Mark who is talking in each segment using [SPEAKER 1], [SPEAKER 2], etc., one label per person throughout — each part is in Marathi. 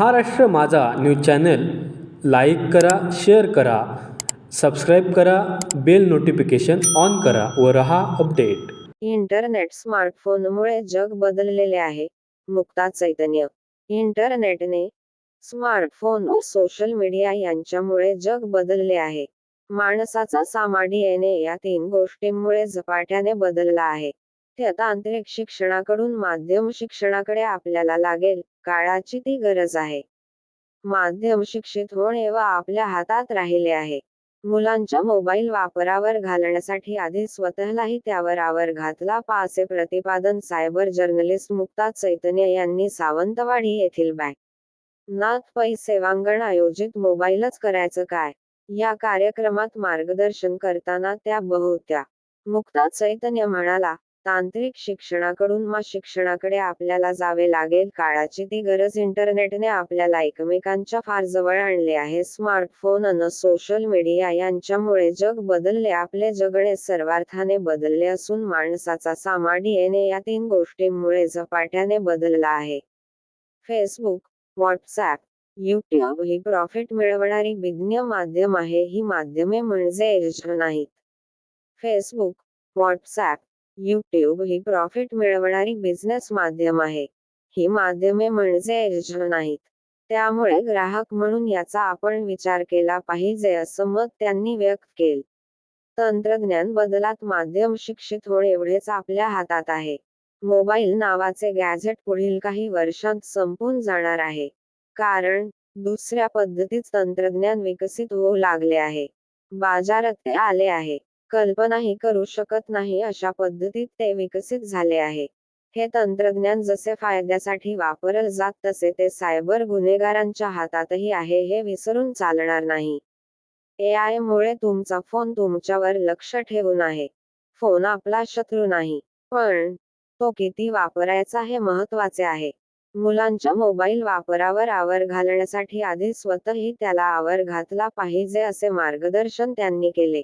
[SPEAKER 1] Maharashtra Majha news channel like करा शेअर करा सबस्क्राईब करा बेल नोटिफिकेशन ऑन करा व रहा अपडेट.
[SPEAKER 2] इंटरनेट स्मार्टफोनमुळे जग बदललेले आहे. मुक्ता चैतन्य. इंटरनेटने स्मार्टफोन व सोशल मीडिया यांच्यामुळे जग बदलले आहे. माणसाचा सामाडी येणे या तीन गोष्टींमुळे झपाट्याने बदलला आहे. ते तांत्रिक शिक्षणाकडून माध्यम शिक्षणाकडे आपल्याला लागेल काळाची ती गरज आहे. माध्यम शिक्षित होणे व आपल्या हातात राहिले आहे. मुलांच्या मोबाईल वापरावर घालण्यासाठी आधी स्वतःलाही त्यावर आवर घातला. पा असे प्रतिपादन सायबर जर्नलिस्ट मुक्ता चैतन्य यांनी सावंतवाडी येथील बँक नाथ पै सेवांगण आयोजित मोबाईलच करायचं काय? या कार्यक्रमात मार्गदर्शन करताना त्या बहुत्या मुक्ता चैतन्य म्हणाला तांत्रिक शिक्षणाकडून मा शिक्षणाकडे आपल्याला जावे लागेल. काळाची ती गरज इंटरनेटने आपल्याला एकमेकांच्या फार जवळ आणले आहे. स्मार्टफोन अन सोशल मीडिया यांच्यामुळे जग बदलले. आपले जगणे सर्वार्थाने बदलले असून माणसाचा सामा डीएनए या तीन गोष्टींमुळे झपाट्याने बदलला आहे. फेसबुक व्हॉट्सॲप युट्यूब ही प्रॉफिट मिळवणारी विज्ञ माध्यम आहे. ही माध्यमे म्हणजे नाहीत. फेसबुक व्हॉट्सॲप यूट्यूब ही प्रॉफिट मिळवणारी बिझनेस माध्यम आहे. ही माध्यमे म्हणजे एज नाहीत. त्यामुळे ग्राहक म्हणून याचा आपण विचार केला पाहिजे असं मत त्यांनी व्यक्त केलं. तंत्रज्ञान बदलात माध्यम शिक्षित होणे एवढेच आपल्या हातात आहे. मोबाईल नावाचे गॅझेट पुढील काही वर्षांत संपून जाणार आहे. कारण दुसऱ्या पद्धतीत तंत्रज्ञान विकसित होऊ लागले आहे. बाजारात ते आले आहे. कल्पनाही करू शकत नाही अशा पद्धतीत ते विकसित झाले आहे. हे तंत्रज्ञान जसे फायद्यासाठी वापरलं जात तसे ते सायबर गुन्हेगारांच्या हातातही आहे हे विसरून चालणार नाही. एआय मुळे तुमचा फोन तुमच्यावर लक्ष ठेवून आहे. फोन आपला शत्रू नाही. पण तो किती वापरायचा हे महत्त्वाचे आहे. मुलांच्या मोबाईल वापरावर आवर घालण्यासाठी आधी स्वतःही त्याला आवर घातला पाहिजे असे मार्गदर्शन त्यांनी केले.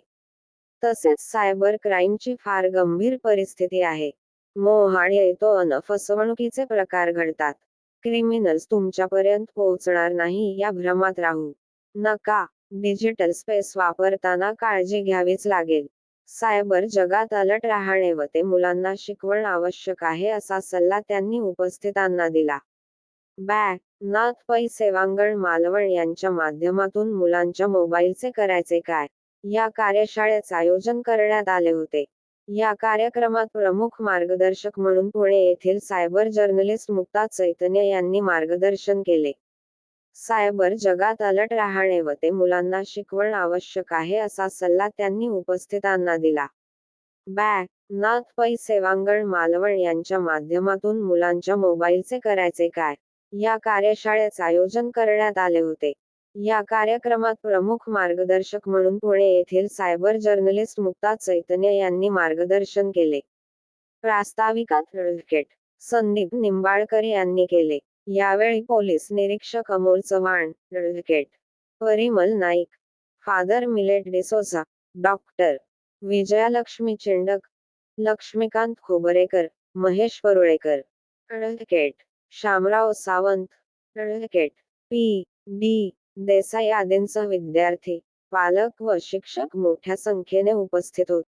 [SPEAKER 2] तसेच सायबर क्राईमची फार गंभीर परिस्थिती आहे. मोहाड येतो अन फसवणुकीचे प्रकार घडतात. क्रिमिनल्स तुमच्यापर्यंत पोहोचणार नाही या भ्रमात राहू. नका. डिजिटल स्पेस वापरताना काळजी घ्यावीच लागेल. सायबर जगात अलर्ट राहणे व ते मुलांना शिकवण आवश्यक आहे असा सल्ला त्यांनी उपस्थितांना दिला. बॅग नाथ पै सेवांगण मालवण यांच्या माध्यमातून मुलांच्या मोबाईलचे करायचे काय? या कार्यशाळेचे आयोजन करण्यात आले होते. या कार्यक्रमात प्रमुख मार्गदर्शक म्हणून पुणे येथील सायबर जर्नलिस्ट मुक्ता चैतन्य यांनी मार्गदर्शन केले. सायबर जगात अलर्ट राहणे व ते मुलांना शिकवण आवश्यक आहे असा सल्ला त्यांनी उपस्थितांना दिला. बॅग नाथ पै सेवांगण मालवण यांच्या माध्यमातून मुलांच्या मोबाईलचे करायचे काय? या कार्यशाळेचे आयोजन करण्यात आले होते. या कार्यक्रमात प्रमुख मार्गदर्शक म्हणून पुणे येथील सायबर जर्नलिस्ट मुक्ता चैतन्य यांनी मार्गदर्शन केले. प्रास्ताविकात ॲडव्होकेट संदीप निंबाळकर यांनी केले. यावेळी पोलीस निरीक्षक Amol Chavan Parimal Naik father Millet D'Souza doctor Vijayalakshmi Chindak Laxmikant Khobrekar Mahesh Parulekar Shamrao Sawant P D Desai आदींसह विद्यार्थी पालक व शिक्षक मोठ्या संख्येने उपस्थित होते.